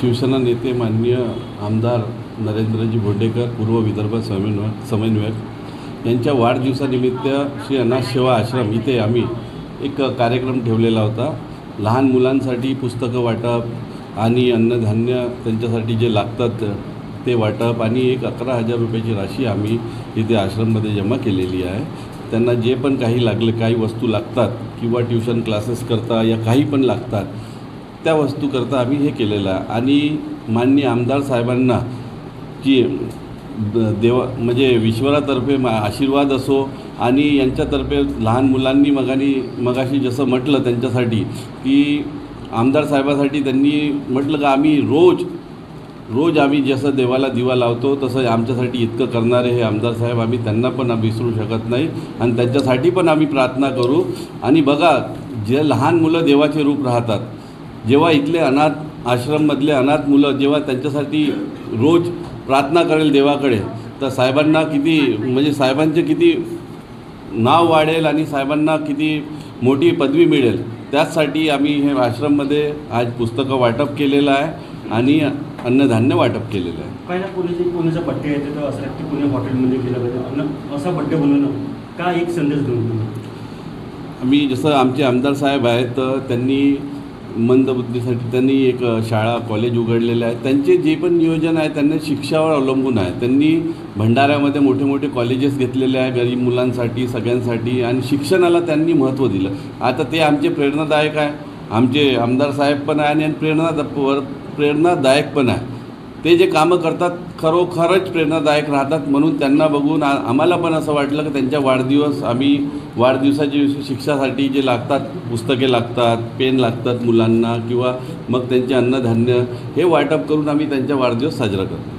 शिवसेना नेते माननीय आमदार नरेंद्रजी बोंडेकर पूर्व विदर्भ समन्वयक समन्वयक यांच्या वाढदिवसानिमित्त श्री अनाथ सेवा आश्रम इथे आम्ही एक कार्यक्रम ठेवलेला होता. लहान मुलांसाठी पुस्तकं वाटप आणि अन्नधान्य त्यांच्यासाठी जे लागतात ते वाटप आणि एक अकरा हजार रुपयाची राशी आम्ही इथे आश्रममध्ये जमा केलेली आहे. त्यांना जे पण काही लागले काही वस्तू लागतात किंवा ट्युशन क्लासेस करता या काही पण लागतात त्या वस्तूकरता आम्ही हे केलेलं आहे. आणि माननीय आमदार साहेबांना की ब- देवा म्हणजे विश्वरातर्फे मा आशीर्वाद असो आणि यांच्यातर्फे लहान मुलांनी मगानी मगाशी जसं म्हटलं त्यांच्यासाठी की आमदार साहेबासाठी त्यांनी म्हटलं का आम्ही रोज रोज आम्ही जसं देवाला दिवा लावतो तसं आमच्यासाठी इतकं करणारे हे आमदार साहेब आम्ही त्यांना पण विसरू शकत नाही आणि त्यांच्यासाठी पण आम्ही प्रार्थना करू. आणि बघा जे लहान मुलं देवाचे रूप राहतात जेव्हा इथले अनाथ आश्रममधले अनाथ मुलं जेव्हा त्यांच्यासाठी रोज प्रार्थना करेल देवाकडे तर साहेबांना किती म्हणजे साहेबांचे किती नाव वाढेल आणि साहेबांना किती मोठी पदवी मिळेल त्याचसाठी आम्ही हे आश्रममध्ये आज पुस्तकं वाटप केलेलं आहे. आणि अन्नधान्य वाटप केलेलं आहे. काय ना कोणी कोणीचा बड्डे येते तर असं की कोणी हॉटेलमध्ये गेलं पाहिजे. अन्न असा बड्डे बनवणं का एक संदेश देऊन आम्ही जसं आमचे आमदार साहेब आहेत तर त्यांनी मंदबुद्धीसाठी त्यांनी एक शाळा कॉलेज उघडलेले आहे. त्यांचे जे पण नियोजन आहे त्यांना शिक्षावर अवलंबून आहे. त्यांनी भंडाऱ्यामध्ये मोठे मोठे कॉलेजेस घेतलेले आहे गरीब मुलांसाठी सगळ्यांसाठी आणि शिक्षणाला त्यांनी महत्त्व दिलं. आता ते आमचे प्रेरणादायक आहे. आमचे आमदार साहेब पण आहे आणि प्रेरणा वर प्रेरणादायक पण आहे. ते जे कामं करतात खरोखरच प्रेरणादायक राहतात म्हणून त्यांना बघून आ आम्हाला पण असं वाटलं की त्यांच्या वाढदिवस आम्ही वाढदिवसाची शिक्षासाठी जे लागतात पुस्तके लागतात पेन लागतात मुलांना किंवा मग त्यांचे अन्नधान्य हे वाटप करून आम्ही त्यांचा वाढदिवस साजरा करतो.